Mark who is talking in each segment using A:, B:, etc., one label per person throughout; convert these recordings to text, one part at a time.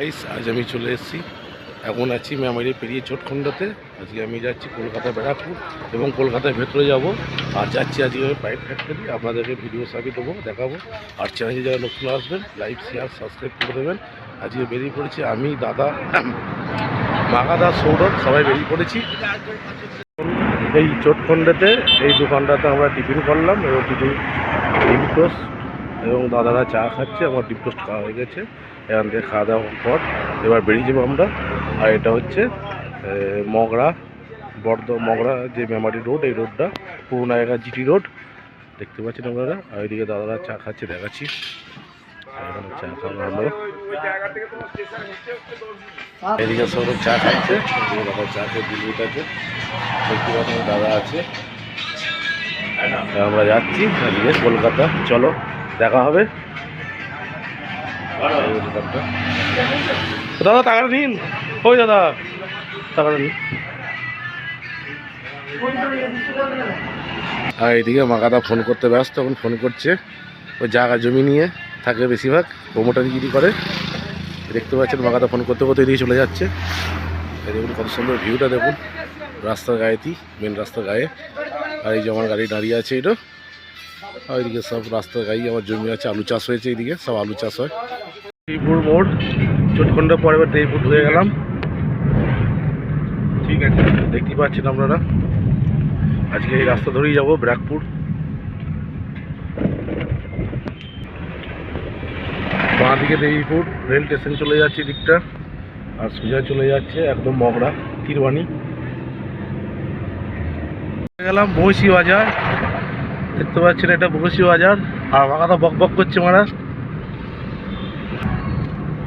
A: Guys আজ আমি চলে এসেছি। এখন আছি মেমারি পেরিয়ে চটখণ্ডতে। আজকে আমি যাচ্ছি কলকাতা ব্যারাকপুর এবং কলকাতার ভেতরে যাব। আর যাচ্ছি আজকে পাইপ ফ্যাক্টরি আপনাদেরকে ভিডিও সাবি দেবো, দেখাবো। আর চ্যানেলে যারা নতুন আসবেন লাইক শেয়ার সাবস্ক্রাইব করে দেবেন। আজকে বেরিয়ে পড়েছি আমি, দাদা মাগাদা সৌরভ, সবাই বেরিয়ে পড়েছি। এই চটখণ্ডেতে, এই দোকানটাতে আমরা টিফিন করলাম এবং টোস্ট এবং দাদারা চা খাচ্ছে, আমার ডিম টোস্ট খাওয়া হয়ে গেছে। এখান থেকে খাওয়া দাওয়ার পর এবার বেরিয়ে যাব আমরা। আর এটা হচ্ছে মগরা, বর্ধ মগরা যে মেমারি রোড, এই রোডটা পুরোনো এলাকা জিটি রোড। দেখতে পাচ্ছেন আপনারা? আর এদিকে দাদারা চা খাচ্ছে, দেখাচ্ছি। এদিকে চা খাচ্ছে। দাদা চা দাদা আছে। আমরা যাচ্ছি কলকাতা। চলো। দেখা হবে। দাদা, টাকাটা নিন। ওই দাদা, টাকাটা নিন। আর এদিকে মাকাদা ফোন করতে ব্যস্ত, এখন ফোন করছে। ওই জায়গা জমি নিয়ে থাকে বেশিরভাগ প্রোমোটারিগিরি করে? দেখতে পাচ্ছেন মাকাদা ফোন করতে করতে এদিকে চলে যাচ্ছে। দেখুন, কত সুন্দর ভিউটা দেখুন। রাস্তার গায়েতেই মেন রাস্তার গায়ে। আর এই যে আমার গাড়ি দাঁড়িয়ে আছে, এটা। আর এদিকে সব রাস্তার গায়ে আমার জমি আছে, আলু চাষ হয়েছে এদিকে, সব আলু চাষ হয়। দেইপুর মোড় চটখন্ডা পরে এবার দেইপুর ঢুকে গেলাম। ঠিক আছে দেখতেই পাচ্ছেন আপনারা। আজকে এই রাস্তা ধরেই যাব ব্র্যাকপুর বাঁ দিকে দেবীপুর, রেল স্টেশন চলে যাচ্ছে দিকটা আর সোজা চলে যাচ্ছে একদম মগরা তীরবাণী গেলাম বহসি বাজার। দেখতে পাচ্ছেন এটা বহসি বাজার। আর মাথা বক বক করছে মারা।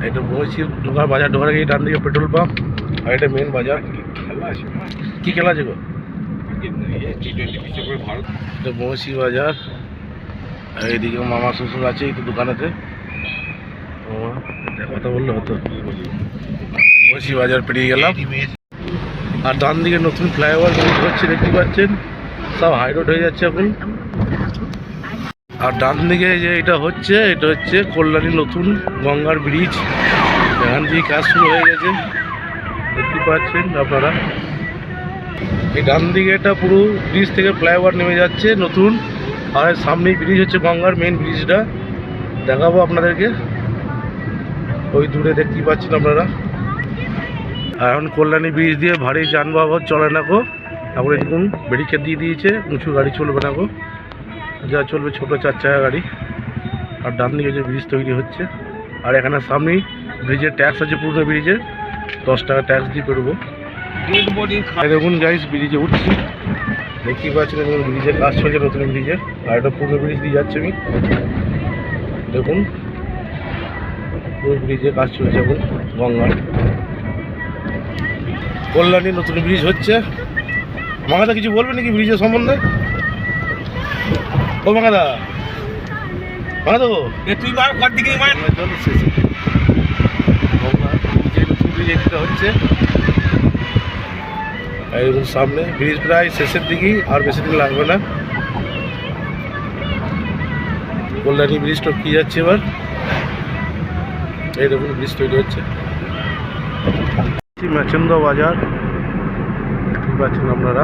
A: এটা বহসি ঢোকার বাজার, ঢোকার আগে ডান দিকে পেট্রোল পাম্প, আর এটা মেন বাজার। কি খেলা আছে গো? এটা বহসি বাজার। আর এইদিকে মামা শ্বশুর আছে এই তো দোকানেতে। কথা বললে হতো। বহসি বাজার পেরিয়ে গেলাম। আর ডান দিকে নতুন ফ্লাইওভার হচ্ছে, দেখতে পাচ্ছেন। সব হাই রোড হয়ে যাচ্ছে এখন। আর ডান দিকে যে এটা হচ্ছে এটা হচ্ছে কল্যাণী নতুন গঙ্গার ব্রিজ এখান থেকে কাজ শুরু হয়ে গেছে। দেখতে পাচ্ছেন আপনারা। এই ডান দিকে এটা পুরো ব্রিজ থেকে ফ্লাইওভার নেমে যাচ্ছে নতুন। আর সামনেই ব্রিজ হচ্ছে গঙ্গার মেন ব্রিজটা দেখাবো আপনাদেরকে। ওই দূরে দেখতেই পাচ্ছেন আপনারা। আর এখন কল্যাণী ব্রিজ দিয়ে ভারী যানবাহন চলে না গো। এখন এরকম ব্যারিকেড দিয়ে দিয়েছে। উঁচু গাড়ি চলবে না গো। যা চলবে ছোটো চার চাকা গাড়ি। আর ডান দিকে যে ব্রিজ তৈরি হচ্ছে আর এখানে সামনেই ব্রিজের ট্যাক্স আছে পুরনো ব্রিজের দশ টাকা ট্যাক্স দিয়ে পেরবো দেখুন গাইস ব্রিজে উঠছি। দেখতেই পাচ্ছেন দেখুন ব্রিজের কাজ চলছে নতুন ব্রিজের আর এটা পুরনো ব্রিজ দিয়ে যাচ্ছে আমি। দেখুন পুরো ব্রিজে কাজ চলছে এখন গঙ্গার। কল্যাণী নতুন ব্রিজ হচ্ছে। মাগাদা কিছু বলবে নাকি ব্রিজের সম্বন্ধে? ও
B: তুই মার দিকে মার।
A: ব্রিজে ব্রিজ হচ্ছে। এরকম সামনে ব্রিজ প্রায় শেষের দিকেই আর বেশি দিন লাগবে না। কল্যাণী ব্রিজটা কি যাচ্ছে এবার? এই দেখুন ব্রিজ তৈরি হচ্ছে। মেচন্দ বাজার দেখতে পাচ্ছেন আপনারা।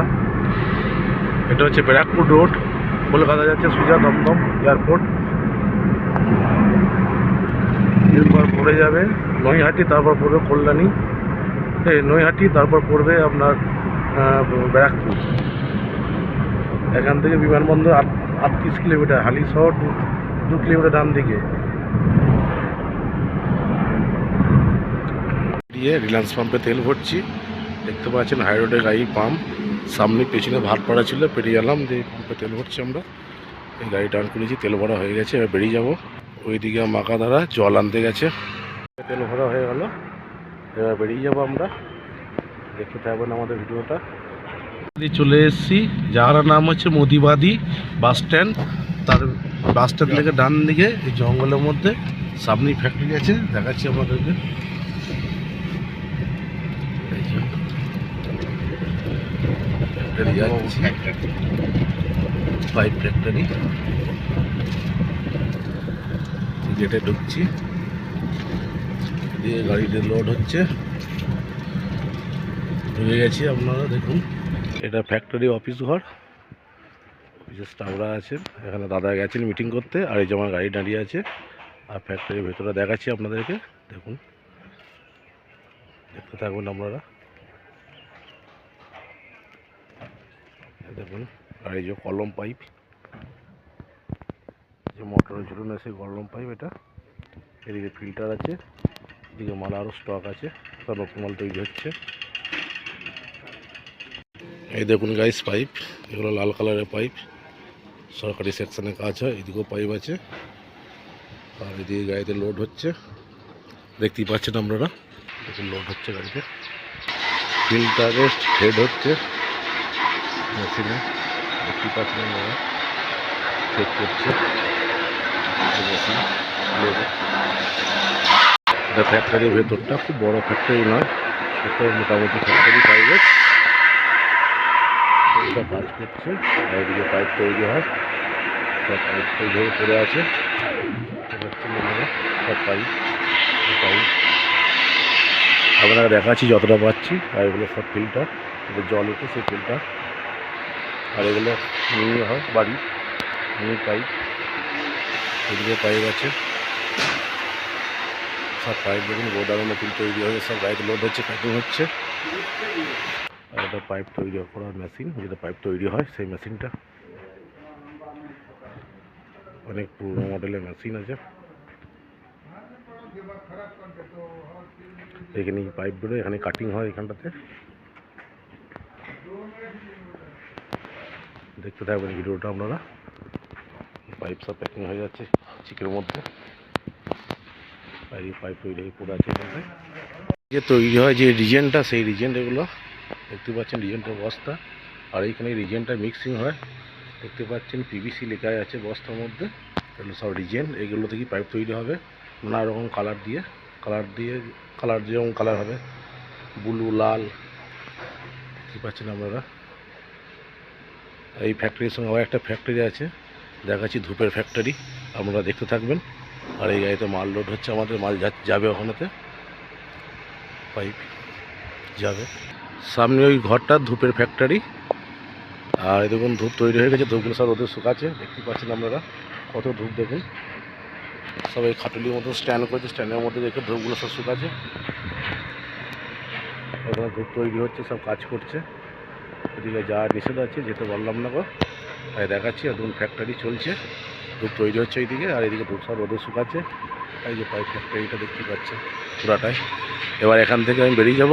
A: এটা হচ্ছে ব্যারাকপুর রোড। কলকাতা যাচ্ছে সুজা দমদম এয়ারপোর্ট। এরপর পড়ে যাবে। নৈহাটি, তারপর পড়বে কল্যাণী। এই নৈহাটি, তারপর পড়বে আপনার ব্যারাকপুর। এখান থেকে বিমানবন্দর আট, আটত্রিশ কিলোমিটার হালি শহর দু কিলোমিটার ডান দিকে। দিয়ে রিলায়েন্স পাম্পে তেল ভরছি। দেখতে পাচ্ছেন হাই রোডের গাড়ি পাম্প। সামনে পেছনে ভাত পড়া ছিল, পেরিয়ে গেলাম যে পাম্পে তেল ভরছি আমরা। এই গাড়ি টান করেছি, তেল ভরা হয়ে গেছে, এবার বেরিয়ে যাব। ওইদিকে মাকা দ্বারা জল আনতে গেছে। তেল ভরা হয়ে গেল, এবার বেরিয়ে যাব আমরা। দেখতে থাকবেন আমাদের ভিডিওটা। চলে এসেছি যার নাম হচ্ছে মোদিবাদি বাস স্ট্যান্ড। তার বাস স্ট্যান্ড থেকে ডান দিকে, এই জঙ্গলের মধ্যে, সামনেই ফ্যাক্টরি আছে, দেখাচ্ছি আপনাদেরকে এই যে ফ্যাক্টরি যাচ্ছি পাইপ ফ্যাক্টরি গেটে ঢুকছি। দিয়ে গাড়িতে লোড হচ্ছে। ঢুকে গেছি আপনারা, দেখুন। এটা ফ্যাক্টরি অফিস ঘর। অফিসের স্টাফরা আছেন। এখানে দাদা গেছেন মিটিং করতে। আর এই যে আমার গাড়ি দাঁড়িয়ে আছে। আর ফ্যাক্টরির ভেতরে দেখাচ্ছি আপনাদেরকে। দেখুন। দেখতে থাকবেন আপনারা। দেখুন, আর এই যে কলম পাইপ যে মোটরের ঝুলুন আছে কলম পাইপ এটা। এদিকে ফিল্টার আছে, এদিকে মাল আরও স্টক আছে, সব নতুন মাল তৈরি হচ্ছে। এই দেখুন গাইস পাইপ এগুলো লাল কালারের পাইপ সরকারি সেকশনে কাজ হয়, এদিকেও পাইপ আছে। আর এদিকে গাড়িতে লোড হচ্ছে। দেখতেই পাচ্ছেন আপনারা দেখুন লোড হচ্ছে গাড়িতে। ফিল্টারে হেড হচ্ছে। মেশিনে দেখতেই পাচ্ছেন আপনারা চেক করছে। এটা ফ্যাক্টরির ভেতরটা, খুব বড় ফ্যাক্টরি নয়, ছোট মোটামুটি ফ্যাক্টরি প্রাইভেট এটা কাজ করছে আর এদিকে পাইপ তৈরি হয়, সব পাইপ হয়ে পড়ে আছে। দেখতে সব পাইপ পাইপ আপনারা দেখাচ্ছি যতটা পাচ্ছি, আর এগুলো সব ফিল্টার জল উঠে সেই ফিল্টার আর এগুলো নিয়ে হয় বাড়ি মিনি পাইপ এদিকে পাইপ আছে সব পাইপ দেখুন গোডাউন নতুন তৈরি হয়ে সব গাড়িতে লোড হচ্ছে প্যাকিং হচ্ছে। আর এটা পাইপ তৈরি করার মেশিন যেটা পাইপ তৈরি হয়, সেই মেশিনটা অনেক পুরনো মডেলের মেশিন আছে। এখানে পাইপ বেরোয় এখানে কাটিং হয় এখানটাতে। দেখতে থাকবেন ভিডিওটা আপনারা। পাইপ সব প্যাকিং হয়ে যাচ্ছে চিকের মধ্যে। পাইপ তৈরি যে তৈরি হয় যে রিজেনটা সেই রিজেন্ট এগুলো, দেখতে পাচ্ছেন রিজেন্টের বস্তা। আর এইখানে রিজেন্টটা মিক্সিং হয়। দেখতে পাচ্ছেন পিভিসি লেখা আছে বস্তার মধ্যে। এগুলো সব রিজেন্ট, এগুলো থেকে পাইপ তৈরি হবে। নানা রকম কালার দিয়ে কালার দিয়ে কালার যেরকম কালার হবে ব্লু লাল, দেখতে পাচ্ছেন আপনারা। এই ফ্যাক্টরির সঙ্গে আবার একটা ফ্যাক্টরি আছে। দেখাচ্ছি ধূপের ফ্যাক্টরি আপনারা দেখতে থাকবেন। আর এই গাড়িতে মাল লোড হচ্ছে আমাদের, মাল যাবে ওখানেতে। পাইপ যাবে। সামনে ওই ঘরটা, ধূপের ফ্যাক্টরি আর দেখুন, ধূপ তৈরি হয়ে গেছে। ধূপগুলো সব রোদে শুকাচ্ছে, দেখতে পাচ্ছেন আপনারা। কত ধূপ দেখুন। সব এই খাটুলির মতো স্ট্যান্ড করেছে। স্ট্যান্ডের মধ্যে দেখে ধূপগুলো সব শুকাচ্ছে। ধূপ তৈরি হচ্ছে, সব কাজ করছে। এদিকে যা নিষেধ আছে, যেতে পারলাম না গো। তাই দেখাচ্ছি দেখুন ফ্যাক্টরি চলছে। ধূপ তৈরি হচ্ছে এইদিকে, আর এইদিকে ধূপ সব রোদে শুকাচ্ছে। এই যে পাইপ ফ্যাক্টরিটা দেখতে পাচ্ছে পুরাটাই। এবার এখান থেকে আমি বেরিয়ে যাব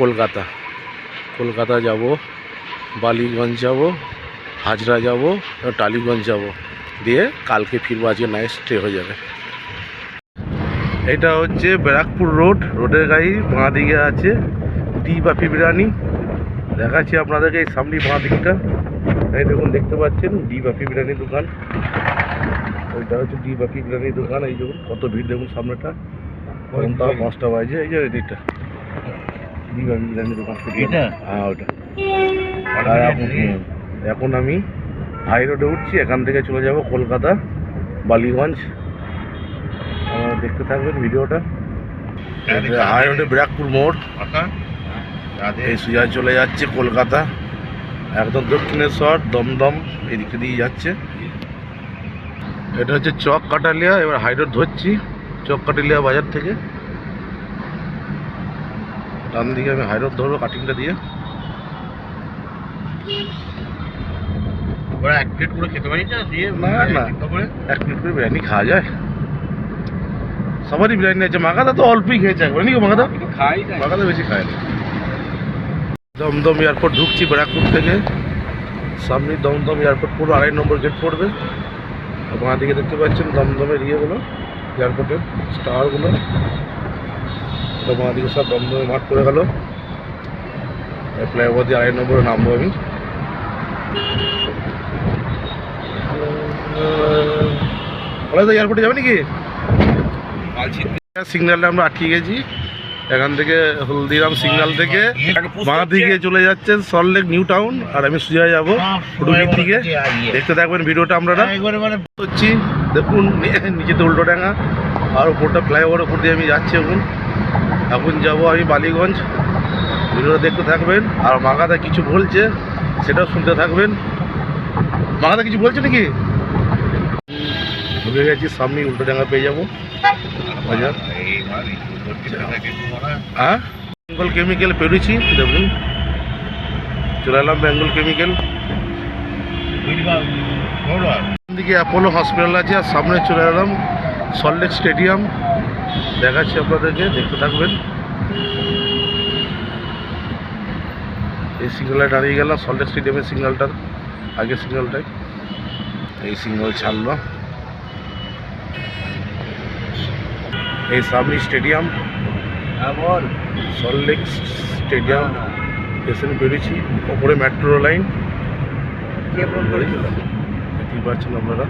A: কলকাতা। কলকাতা যাব, বালিগঞ্জ যাব, হাজরা যাব টালিগঞ্জ যাব। দিয়ে কালকে ফিরবো, আজকে নাইট স্টে হয়ে যাবে। এটা হচ্ছে ব্যারাকপুর রোড রোডের গাড়ি বাঁ দিকে আছে ডি বাপি বিরিয়ানি। দেখাচ্ছি আপনাদেরকে এই সামনে বাঁ দিকটা। এই দেখুন দেখতে পাচ্ছেন ডি বাপি বিরিয়ানির দোকান। ওইটা হচ্ছে ডি বাপি বিরিয়ানির দোকান এই দেখুন কত ভিড় দেখুন সামনেটা। এখন তাও পাঁচটা বাজে এই যে এইটা ডি বাপি বিরিয়ানির দোকান
B: এটা?
A: হ্যাঁ ওইটা। আর এখন আমি হাই রোডে উঠছি এখান থেকে চলে যাব কলকাতা বালিগঞ্জ। আপনারা দেখতে থাকবেন ভিডিওটা। হাই রোডে ব্যারাকপুর মোড়। এই সুজা চলে যাচ্ছে কলকাতা। একদম দক্ষিণেশ্বর দমদম এদিকে দিয়ে যাচ্ছে। এটা হচ্ছে চক কাটালিয়া এবার হাইরোড ধরছি চক কাটালিয়া বাজার থেকে। ডান দিকে আমি হাইরোড ধরবো কাটিংটা দিয়ে।
B: এক প্লেট করে খেতে পারি না? দিয়ে
A: না, না। এক প্লেট করে বিরিয়ানি খাওয়া যায়। সবারই বিরিয়ানি আছে। মাগাদা তো অল্পই খেয়েছে একবার। নাকি মাগাদা?
B: খাই
A: মাগাদা বেশি খায় না। দমদম এয়ারপোর্ট ঢুকছি ব্যারাকপুর থেকে। সামনে দমদম এয়ারপোর্ট পুরো আড়াই নম্বর গেট পড়বে। আর বাঁ দিকে দেখতে পাচ্ছেন দমদমের ইয়েগুলো এয়ারপোর্টের স্টারগুলো। তো বাঁ দিকে সব দমদমে মাঠ করে গেল। ফ্লাইওভার দিয়ে আড়াই নম্বরে নামবো আমি। এয়ারপোর্টে যাবে নাকি? সিগন্যালটা আমরা আটকে গেছি। এখান থেকে হলদিরাম সিগন্যাল থেকে বাঁ দিকে চলে যাচ্ছে সল্টলেক নিউ টাউন। আর আমি সোজা যাব হুডুলির দিকে। দেখতে থাকবেন ভিডিওটা
B: আমরা
A: হচ্ছি, দেখুন নিচেতে উল্টো ডাঙা আর ওপরটা ফ্লাইওভার উপর দিয়ে আমি যাচ্ছি এখন। এখন যাব আমি বালিগঞ্জ। ভিডিওটা দেখতে থাকবেন। আর মাগাদা কিছু বলছে, সেটাও শুনতে থাকবেন। মাগাদা কিছু বলছে নাকি? ঢুকে গেছি সামনে উল্টো ডাঙ্গা পেয়ে যাব। বাজার। হ্যাঁ? বেঙ্গল কেমিক্যাল পেরোছি, দেখুন। চলে এলাম বেঙ্গল কেমিক্যাল দিকে অ্যাপোলো হসপিটাল আছে, আর সামনে চলে এলাম সল্টলেক স্টেডিয়াম দেখাচ্ছি আপনাদেরকে, দেখতে থাকবেন। এই সিগনালে দাঁড়িয়ে গেলাম সল্টলেক স্টেডিয়ামের সিগন্যালটার আগে সিগন্যালটায় এই সিগন্যাল ছাড়লো। এই সামনে স্টেডিয়াম। সল্টলেক স্টেডিয়াম স্টেশন বেরিয়েছি ওপরে মেট্রো লাইন দেখতেই পাচ্ছেন আপনারা।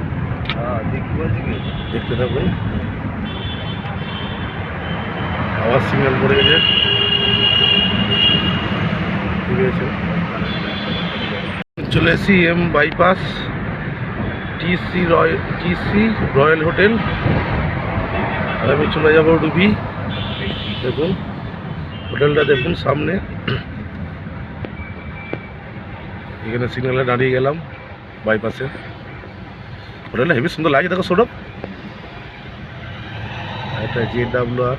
A: দেখতে থাকুন। আবার সিগন্যাল পড়ে গেছে। ঠিক আছে। চলে এসেছি M bypass TC royal TC royal hotel আর আমি চলে যাব ডুবি দেখুন, হোটেলটা দেখুন সামনে। এখানে সিগনালে দাঁড়িয়ে গেলাম বাইপাসে হোটেলটা হেভি সুন্দর লাগে দেখো সৌরভ। একটা জে ডাব্লিউ আর